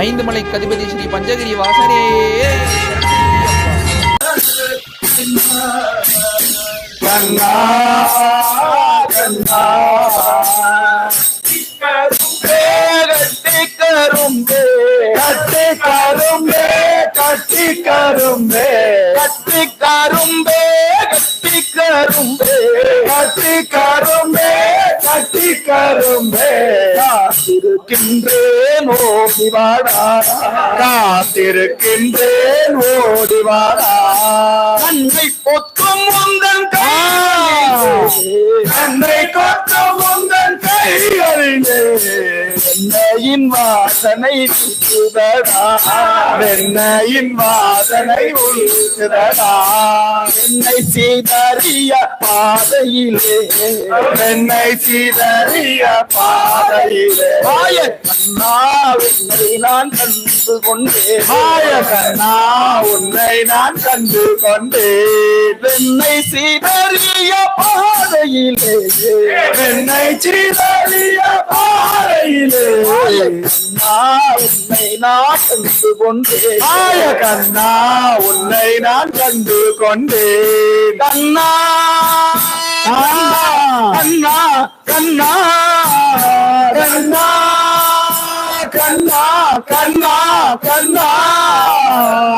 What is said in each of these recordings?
ஐந்து மலை கதிபதி ஸ்ரீ பஞ்சகிரி வாசனே. கண்ணா கண்ணா கரும்பே கட்டி கரும்பே கட்டி கரும்பே கட்டி கரும்பே காத்திருக்கின்றேன் ஓடி வாடா காத்திருக்கின்றேன் ஓடி வாடா நன்மை பொத்தும் வெண்ணையின் வாசனை வீசுதடா வெண்ணையின் வாசனை உழுகுதடா வெண்ணை சீதறிய பாதையிலே. வெண்ணை சீதறிய பாதையிலே. மாய கண்ணா உன்னை நான் கண்டு கொண்டேன். மாய கண்ணா உன்னை நான் கண்டு கொண்டேன். வெண்ணை சீதறிய பாதையிலே வெண்ணை சீதறிய பாதையிலே கண்ணா உன்னை நான் கண்டு கொண்டேன். கண்ணா உன்னை நான் கண்டு கொண்டேன். கண்ணா கண்ணா கண்ணா கண்ணா கண்ணா கண்ணா கண்ணா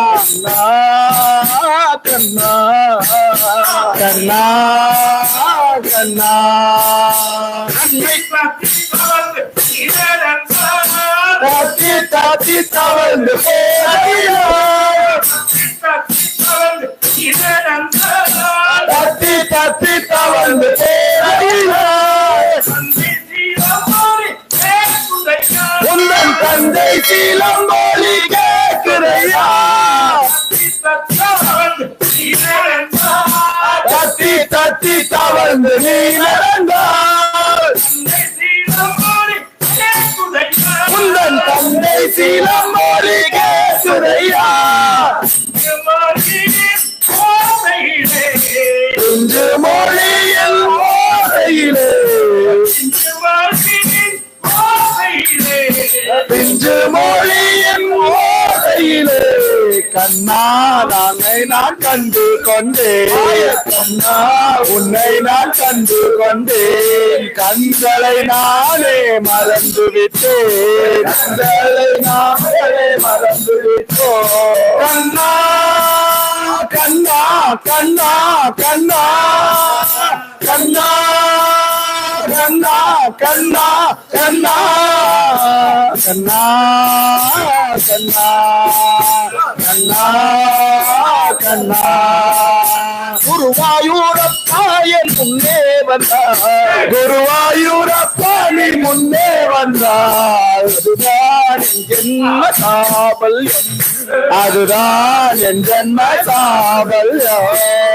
கண்ணா கண்ணா. கண்ணா தாத்தி தாத்தி தவழ்ந்து. தாத்தி தாத்தி தவழ்ந்து. வந்து நீ நடந்தால் உந்தன் தந்தை சீலம் மாறி கேசுதையா இன்று மொழியில் ஓசையிலே இன்று மொழி கண்ணா நானை நான் கண்டு கொண்டேன். கண்ணா உன்னை நான் கண்டு கொண்டேன். கண்களை நானே மறந்து விட்டேன். கண்களை நானே மறந்து விட்டோம் கண்ணா கண்ணா கண்ணா கண்ணா. கண்ணா கண்ணா கண்ணா கண்ணா கண்ணா கண்ணா கண்ணா கண்ணா. குருவாயூரப்பா என் முன்னே வந்தார். குருவாயூரப்பா நீ முன்னே வந்தார். அதுதான் என் ஜென்ம சாபல்யம் அதுதான் என் ஜென்ம சாபல்யம்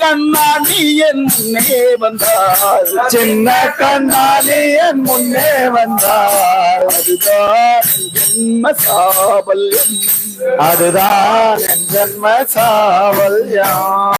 கண்ணா நீ என் முன்னே வந்தார் சின்ன கண்ணா நீ என் முன்னே வந்தார் அதுதான் என் ஜென்ம சாபல்யம் அதுதான் என் ஜென்ம சாபல்யம்